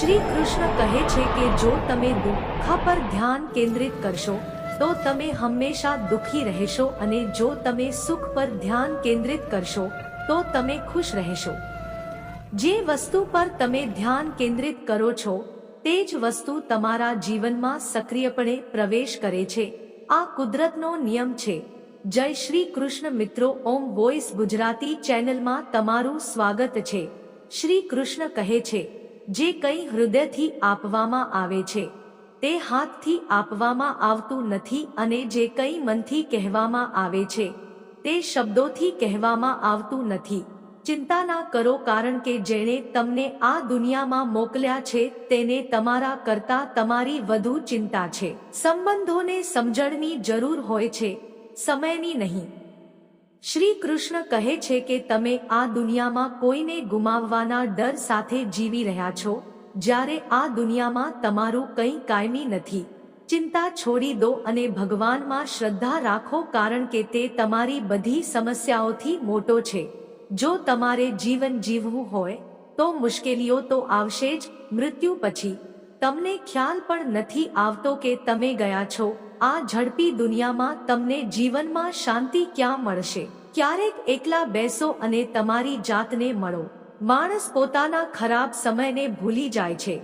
શ્રી કૃષ્ણ કહે છે કે જો તમે દુઃખ પર ધ્યાન કેન્દ્રિત કરશો, તો તમે હંમેશા દુઃખી રહેશો અને જો તમે સુખ પર ધ્યાન કેન્દ્રિત કરશો, તો તમે ખુશ રહેશો. જે વસ્તુ પર તમે ધ્યાન કેન્દ્રિત કરો છો, તે જ વસ્તુ તમારા જીવનમાં સક્રિયપણે પ્રવેશ કરે છે. આ કુદરતનો નિયમ છે. જય શ્રી કૃષ્ણ મિત્રો, ઓમ વોઇસ ગુજરાતી ચેનલમાં તમારું સ્વાગત છે. શ્રી કૃષ્ણ કહે છે જે કંઈ હૃદયથી આપવામાં આવે છે, તે હાથથી આપવામાં આવતું નથી અને જે કંઈ મનથી કહેવામાં આવે છે, તે શબ્દોથી કહેવામાં આવતું નથી. ચિંતા ના કરો કારણ કે જેણે તમને આ દુનિયામાં મોકલ્યા છે, તેને તમારા કરતા તમારી વધુ ચિંતા છે. સંબંધોને સમજણની જરૂર હોય છે, સમયની નહીં. શ્રી કૃષ્ણ કહે છે કે તમે આ દુનિયામાં કોઈને ગુમાવવાના ડર સાથે જીવી રહ્યા છો, જ્યારે આ દુનિયામાં તમારું કંઈ કાયમી નથી. ચિંતા છોડી દો અને ભગવાનમાં શ્રદ્ધા રાખો કારણ કે તે તમારી બધી સમસ્યાઓથી મોટો છે. જો તમારે જીવન જીવવું હોય, તો મુશ્કેલીઓ તો આવશે જ, મૃત્યુ પછી. તમને ખ્યાલ પણ નથી આવતો કે તમે ગયા છો આ ઝડપી દુનિયામાં તમને જીવનમાં શાંતિ ક્યાં મળશે? ક્યારેક એકલા બેસો અને તમારી જાતને મળો. માણસ પોતાના ખરાબ સમયને ભૂલી જાય છે.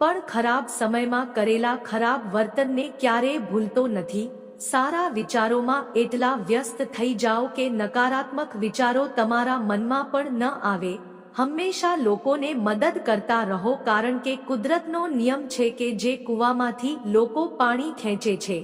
પણ ખરાબ સમયમાં કરેલા ખરાબ વર્તનને ક્યારેય ભૂલતો નથી. સારા વિચારોમાં એટલા વ્યસ્ત થઈ જાઓ કે નકારાત્મક વિચારો તમારા મનમાં પણ ન આવે. હંમેશા લોકોને મદદ કરતા રહો કારણ કે કુદરતનો નિયમ છે કે જે કૂવામાંથી લોકો પાણી ખેંચે છે.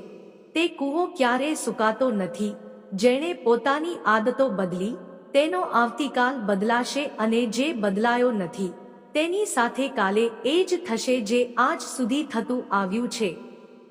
તે કૂવો ક્યારે સુકાતો નથી. જેણે પોતાની આદતો બદલી, તેનો આવતીકાલ બદલાશે અને જે બદલાયો નથી, તેની સાથે કાલે એ જ થશે જે આજ સુધી થતું આવ્યું છે.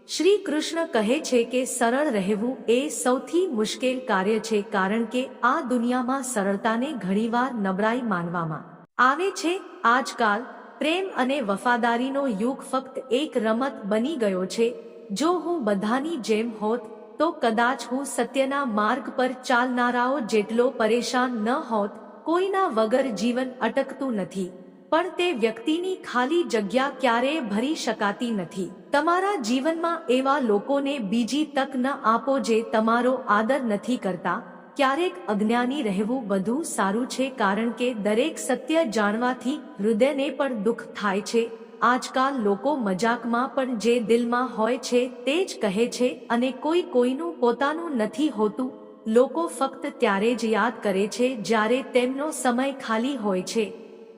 શ્રી કૃષ્ણ કહે છે કે સરળ રહેવું એ સૌથી મુશ્કેલ કાર્ય છે કારણ કે આ દુનિયામાં સરળતાને ઘણીવાર નબળાઈ માનવામાં આવે છે. આજકાલ, પ્રેમ અને વફાદારીનો યુગ ફક્ત એક રમત બની ગયો છે જો હું બધાની જેમ હોત, તો કદાચ હું સત્યના માર્ગ પર ચાલનારાઓ જેટલો પરેશાન ન હોત, કોઈના વગર જીવન અટકતું નથી. પણ તે વ્યક્તિની ખાલી જગ્યા ક્યારેય ભરી શકાતી નથી. તમારા જીવનમાં એવા લોકોને બીજી તક ન આપો જે તમારો આદર નથી કરતા. ક્યારેક અજ્ઞાની રહેવું વધુ સારું છે કારણ કે દરેક સત્ય જાણવાથી હૃદયને પણ દુઃખ થાય છે. આજકાલ લોકો મજાકમાં પણ જે દિલમાં હોય છે તે જ કહે છે અને કોઈ કોઈનું પોતાનું નથી હોતું. લોકો ફક્ત ત્યારે જ યાદ કરે છે જ્યારે તેમનો સમય ખાલી હોય છે.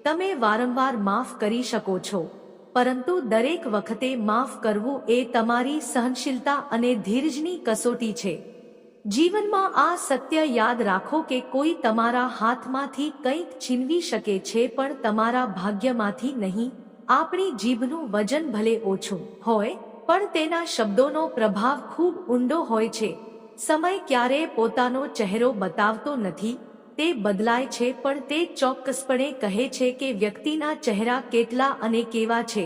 તમે વારંવાર માફ કરી શકો છો. પરંતુ દરેક વખતે માફ કરવું એ તમારી સહનશીલતા અને ધીરજની કસોટી છે. જીવનમાં આ સત્ય યાદ રાખો કે કોઈ તમારા હાથમાંથી કંઈક છીનવી શકે છે પણ તમારા ભાગ્યમાંથી નહીં. આપણી જીભનું વજન ભલે ઓછું હોય, પણ તેના શબ્દોનો પ્રભાવ ખૂબ ઊંડો હોય છે. સમય ક્યારેય પોતાનો ચહેરો બતાવતો નથી, તે બદલાય છે, પણ તે ચોક્કસપણે કહે છે કે વ્યક્તિના ચહેરા કેટલા અને કેવા છે.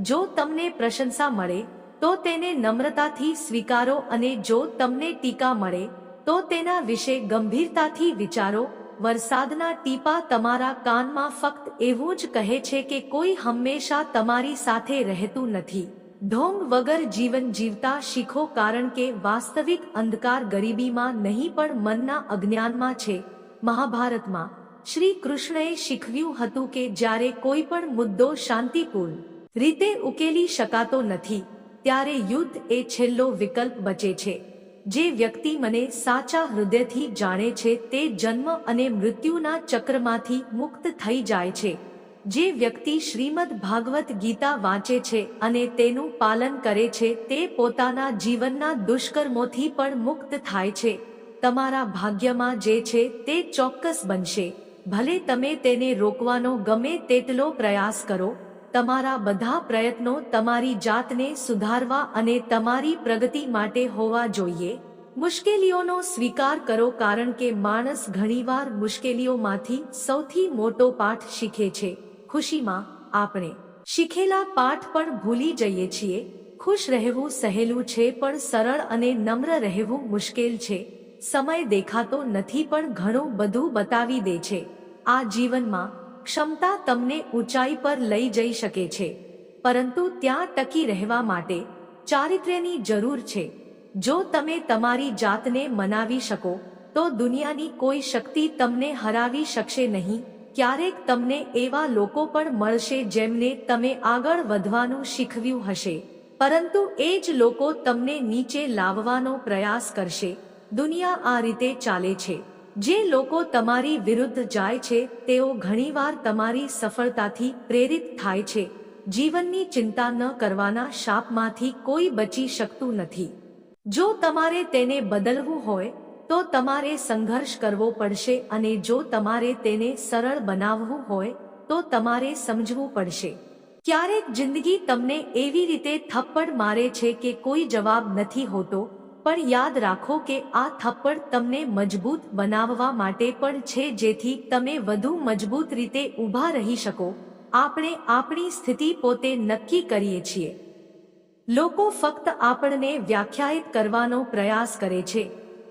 જો તમને પ્રશંસા મળે, તો તેને નમ્રતાથી સ્વીકારો અને જો તમને ટીકા મળે, તો તેના વિશે ગંભીરતાથી વિચારો વરસાદના ટીપા તમારા કાનમાં ફક્ત એવું જ કહે છે કે કોઈ હંમેશા તમારી સાથે રહેતું નથી. ઢોંગ વગર જીવન જીવતા શીખો કારણ કે વાસ્તવિક અંધકાર ગરીબીમાં નહીં પણ મનના અજ્ઞાનમાં છે. મહાભારતમાં શ્રી કૃષ્ણએ શીખવ્યું હતું કે જ્યારે કોઈ પણ મુદ્દો શાંતિપૂર્ણ રીતે ઉકેલી શકાતો નથી, ત્યારે યુદ્ધ એ છેલ્લો વિકલ્પ બચે છે. જે વ્યક્તિ મને સાચા હૃદયથી જાણે છે તે જન્મ અને મૃત્યુના ચક્રમાંથી મુક્ત થઈ જાય છે. જે વ્યક્તિ શ્રીમદ ભાગવત ગીતા વાંચે છે અને તેનું પાલન કરે છે તે પોતાના જીવનના દુષ્કર્મોથી પણ મુક્ત થાય છે. તમારા ભાગ્યમાં જે છે તે ચોક્કસ બનશે. ભલે તમે તેને રોકવાનો ગમે તેટલો પ્રયાસ કરો તમારા બધા પ્રયત્નો તમારી જાતને સુધારવા અને તમારી પ્રગતિ માટે હોવા જોઈએ. મુશ્કેલીઓનો સ્વીકાર કરો કારણ કે માણસ ઘણીવાર મુશ્કેલીઓમાંથી સૌથી મોટો પાઠ શીખે છે. ખુશીમાં આપણે શીખેલા પાઠ પણ ભૂલી જઈએ છીએ. ખુશ રહેવું સહેલું છે પણ સરળ અને નમ્ર રહેવું મુશ્કેલ છે. સમય દેખાતો નથી પણ ઘણું બધું બતાવી દે છે. આ જીવનમાં ક્ષમતા તમને ઊંચાઈ પર લઈ જઈ શકે છે. પરંતુ ત્યાં ટકી રહેવા માટે ચારિત્ર્યની જરૂર છે. જો તમે તમારી જાતને મનાવી શકો, તો દુનિયાની કોઈ શક્તિ તમને હરાવી શકશે નહીં. ક્યારેક તમને એવા લોકો પણ મળશે જેમને તમે આગળ વધવાનું શીખવ્યું હશે. પરંતુ એ જ લોકો તમને નીચે લાવવાનો પ્રયાસ કરશે. દુનિયા આ રીતે ચાલે છે. જે લોકો તમારી વિરુદ્ધ જાય છે, તેઓ ઘણીવાર તમારી સફળતાથી પ્રેરિત થાય છે. જીવનની ચિંતા ન કરવાના શાપમાંથી કોઈ બચી શકતું નથી. જો તમારે તેને બદલવું હોય, તો તમારે સંઘર્ષ કરવો પડશે અને જો તમારે તેને સરળ બનાવવું હોય, તો તમારે સમજવું પડશે. ક્યારેક જિંદગી તમને એવી રીતે થપ્પડ મારે છે કે કોઈ જવાબ નથી હોતો પણ યાદ રાખો કે આ થપ્પડ તમને મજબૂત બનાવવા માટે પણ છે, જેથી તમે વધુ મજબૂત રીતે ઊભા રહી શકો. આપણે આપણી સ્થિતિ પોતે નક્કી કરીએ છીએ. લોકો ફક્ત આપણને વ્યાખ્યાયિત કરવાનો પ્રયાસ કરે છે.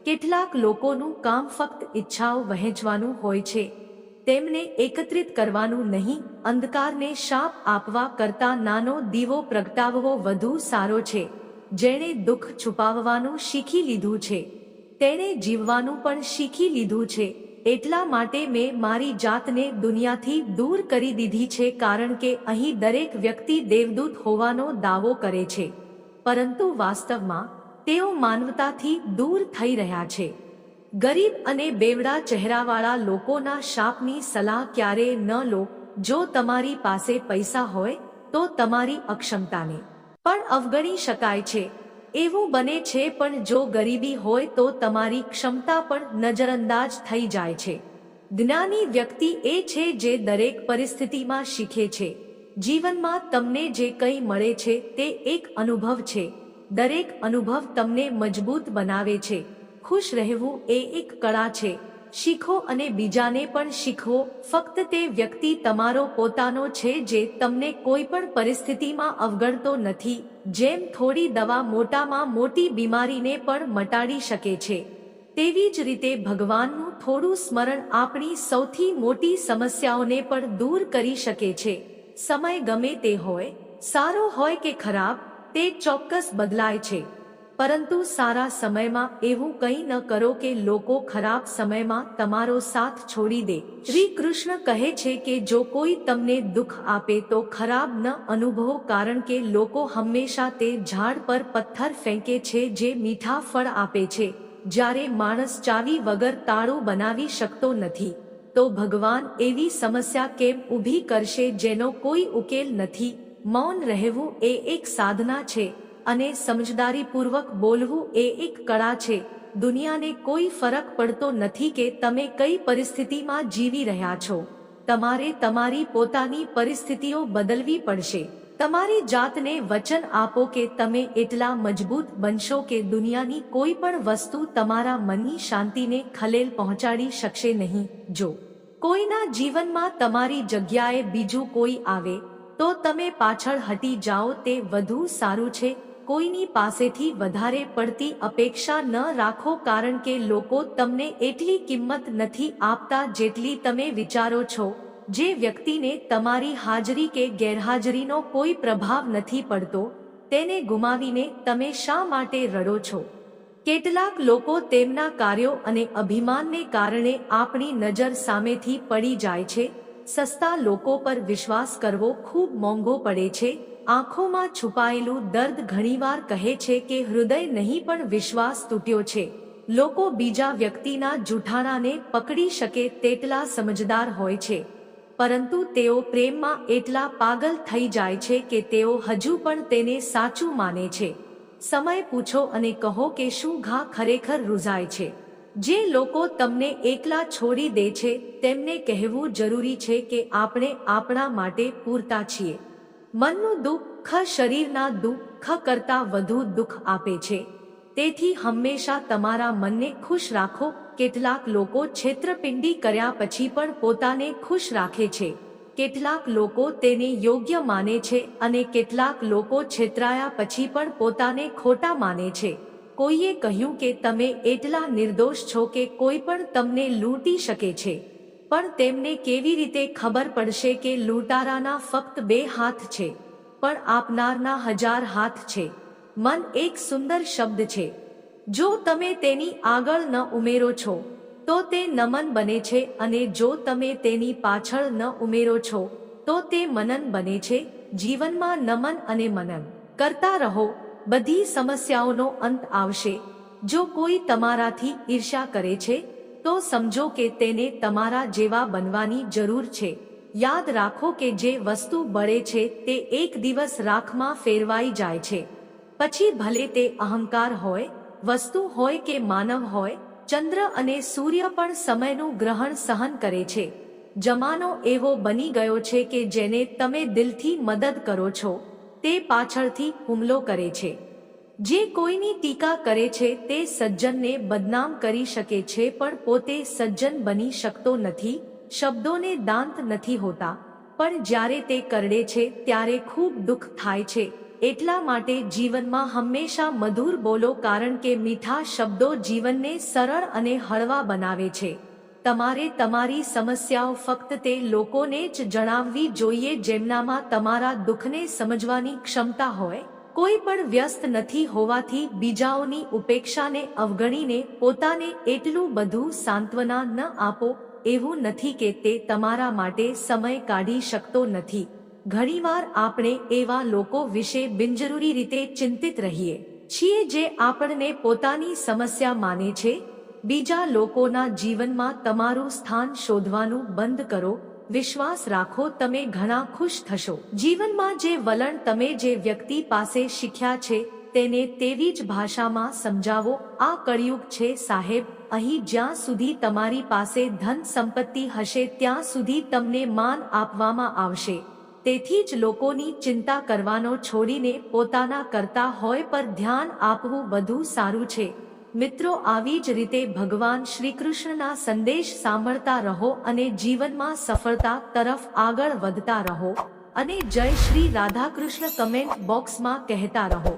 કેટલાક લોકોનું કામ ફક્ત ઈચ્છાઓ વહેંચવાનું હોય છે. તેમને એકત્રિત કરવાનું નહીં, અંધકારને શાપ આપવા કરતા નાનો દીવો પ્રગટાવવો વધુ સારો છે. જેણે દુઃખ છુપાવવાનું શીખી લીધું છે. તેણે જીવવાનું પણ શીખી લીધું છે. એટલા માટે મેં મારી જાતને દુનિયાથી દૂર કરી દીધી છે કારણ કે અહીં દરેક વ્યક્તિ દેવદૂત હોવાનો દાવો કરે છે. પરંતુ વાસ્તવમાં, તેઓ માનવતાથી દૂર થઈ રહ્યા છે. ગરીબ અને બેવડા ચહેરાવાળા લોકોના શાપની સલાહ ક્યારે ન લો. જો તમારી પાસે પૈસા હોય, તો તમારી અક્ષમતાને પણ અવગણી શકાય છે. એવું બને છે પણ જો ગરીબી હોય તો તમારી ક્ષમતા પણ નજરઅંદાજ થઈ જાય છે. જ્ઞાની વ્યક્તિ એ છે જે દરેક પરિસ્થિતિમાં શીખે છે. જીવનમાં તમને જે કંઈ મળે છે તે એક અનુભવ છે. દરેક અનુભવ તમને મજબૂત બનાવે છે. ખુશ રહેવું એ એક કળા છે. શીખો અને બીજાને પણ શીખો ફક્ત તે વ્યક્તિ તમારો પોતાનો છે જે તમને કોઈ પણ પરિસ્થિતિમાં અવગણતો નથી. જેમ થોડી દવા મોટામાં મોટી બીમારીને પણ મટાડી શકે છે. તેવી જ રીતે ભગવાનનું થોડું સ્મરણ આપણી સૌથી મોટી સમસ્યાઓને પણ દૂર કરી શકે છે. સમય ગમે તે હોય, સારો હોય કે ખરાબ, તે ચોક્કસ બદલાય છે. પરંતુ સારા સમયમાં એવું કંઈ ન કરો કે લોકો ખરાબ સમયમાં તમારો સાથ છોડી દે. શ્રી કૃષ્ણ કહે છે કે જો કોઈ તમને દુઃખ આપે તો ખરાબ ન અનુભવો કારણ કે લોકો હંમેશા તે ઝાડ પર પથ્થર ફેંકે છે જે મીઠા ફળ આપે છે. જ્યારે માણસ ચાવી વગર તાળું બનાવી શકતો નથી, તો ભગવાન એવી સમસ્યા કેમ ઊભી કરશે જેનો કોઈ ઉકેલ નથી? મૌન રહેવું એ એક સાધના છે. અને સમજદારીપૂર્વક બોલવું એ એક કળા છે. દુનિયાને કોઈ ફરક પડતો નથી કે તમે કઈ પરિસ્થિતિમાં જીવી રહ્યા છો. તમારે તમારી પોતાની પરિસ્થિતિઓ બદલવી પડશે. તમારી જાતને વચન આપો કે તમે એટલા મજબૂત બનશો કે દુનિયાની કોઈ પણ વસ્તુ તમારા મનની શાંતિને ખલેલ પહોંચાડી શકશે નહીં. જો કોઈના જીવનમાં તમારી જગ્યાએ બીજું કોઈ આવે, તો તમે પાછળ હટી જાઓ તે વધુ સારું છે. કોઈની પાસેથી વધારે પડતી અપેક્ષા ન રાખો કારણ કે લોકો તમને એટલી કિંમત નથી આપતા જેટલી તમે વિચારો છો. જે વ્યક્તિને તમારી હાજરી કે ગેરહાજરીનો કોઈ પ્રભાવ નથી પડતો, તેને ગુમાવીને તમે શા માટે રડો છો? કેટલાક લોકો તેમના કાર્યો અને અભિમાનને કારણે આપણી નજર સામેથી પડી જાય છે. સસ્તા લોકો પર વિશ્વાસ કરવો ખૂબ મોંઘો પડે છે. આંખોમાં છુપાયેલું દર્દ ઘણીવાર કહે છે કે હૃદય નહીં પણ વિશ્વાસ તૂટ્યો છે. લોકો બીજા વ્યક્તિના જૂઠાણાને પકડી શકે તેટલા સમજદાર હોય છે. પરંતુ તેઓ પ્રેમમાં એટલા પાગલ થઈ જાય છે કે તેઓ હજુ પણ તેને સાચું માને છે. સમય પૂછો અને કહો કે શું ઘા ખરેખર રૂઝાય છે. જે લોકો તમને એકલા છોડી દે છે, તેમને કહેવું જરૂરી છે કે આપણે આપણા માટે પૂરતા છીએ. મનનું દુઃખ શરીરના દુઃખ કરતાં વધુ દુઃખ આપે છે. તેથી હંમેશા તમારા મનને ખુશ રાખો. કેટલાક લોકો છેતરપિંડી કર્યા પછી પણ પોતાને ખુશ રાખે છે. કેટલાક લોકો તેને યોગ્ય માને છે અને કેટલાક લોકો છેતરાયા પછી પણ પોતાને ખોટા માને છે. કોઈએ કહ્યું કે તમે એટલા નિર્દોષ છો કે કોઈ પણ તમને લૂંટી શકે છે. પણ તેમને કેવી રીતે ખબર પડશે કે લૂંટારાના ફક્ત બે હાથ છે, પણ આપનારના હજાર હાથ છે? મન એક સુંદર શબ્દ છે. જો તમે તેની આગળ ન ઉમેરો છો, તો તે નમન બને છે અને જો તમે તેની પાછળ ન ઉમેરો છો, તો તે મનન બને છે, જીવનમાં નમન અને મનન. કરતા રહો, બધી સમસ્યાઓનો અંત આવશે. જો કોઈ તમારાથી ઈર્ષા કરે છે તો સમજો કે તેને તમારા જેવા બનવાની જરૂર છે. યાદ રાખો કે જે વસ્તુ બળે છે તે એક દિવસ રાખમાં ફેરવાઈ જાય છે. પછી ભલે તે અહંકાર હોય, વસ્તુ હોય કે માનવ હોય, ચંદ્ર અને સૂર્ય પણ સમયનું ગ્રહણ સહન કરે છે. જમાનો એવો બની ગયો છે કે જેને તમે દિલથી મદદ કરો છો, તે પાછળથી હુમલો કરે છે. જે કોઈની ટીકા કરે છે તે સજ્જનને બદનામ કરી શકે છે પણ પોતે સજ્જન બની શકતો નથી, શબ્દોને દાંત નથી હોતા. પણ જ્યારે તે કરડે છે ત્યારે ખૂબ દુઃખ થાય છે. એટલા માટે જીવનમાં હંમેશા મધુર બોલો કારણ કે મીઠા શબ્દો જીવનને સરળ અને હળવા બનાવે છે. તમારે તમારી સમસ્યાઓ ફક્ત તે લોકોને જ જણાવવી જોઈએ જેમનામાં તમારા દુઃખને સમજવાની ક્ષમતા હોય. કોઈ પણ વ્યસ્ત નથી હોવાથી બીજાઓની ઉપેક્ષાને અવગણીને પોતાને એટલું બધું સાંત્વના ન આપો, એવું નથી કે તે તમારા માટે સમય કાઢી શકતો નથી. ઘણીવાર આપણે એવા લોકો વિશે બિનજરૂરી રીતે ચિંતિત રહીએ છીએ જે આપણને પોતાની સમસ્યા માને છે. બીજા લોકોના જીવનમાં તમારું સ્થાન શોધવાનું બંધ કરો વિશ્વાસ રાખો, તમે ઘણા ખુશ થશો. જીવનમાં જે વલણ તમે જે વ્યક્તિ પાસે શીખ્યા છે, તેને તેવી જ ભાષામાં સમજાવો. આ કળિયુગ છે સાહેબ, અહીં જ્યાં સુધી તમારી પાસે ધન સંપત્તિ હશે, ત્યાં સુધી તમને માન આપવામાં આવશે. તેથી જ લોકોની ચિંતા કરવાનો છોડીને પોતાના કરતા હોય પર ધ્યાન આપવું વધુ સારું છે. મિત્રો, આવી જ રીતે ભગવાન શ્રી કૃષ્ણના સંદેશ સાંભળતા રહો અને જીવનમાં સફળતા તરફ આગળ વધતા રહો. અને જય શ્રી રાધાકૃષ્ણ કમેન્ટ બોક્સમાં કહેતા રહો.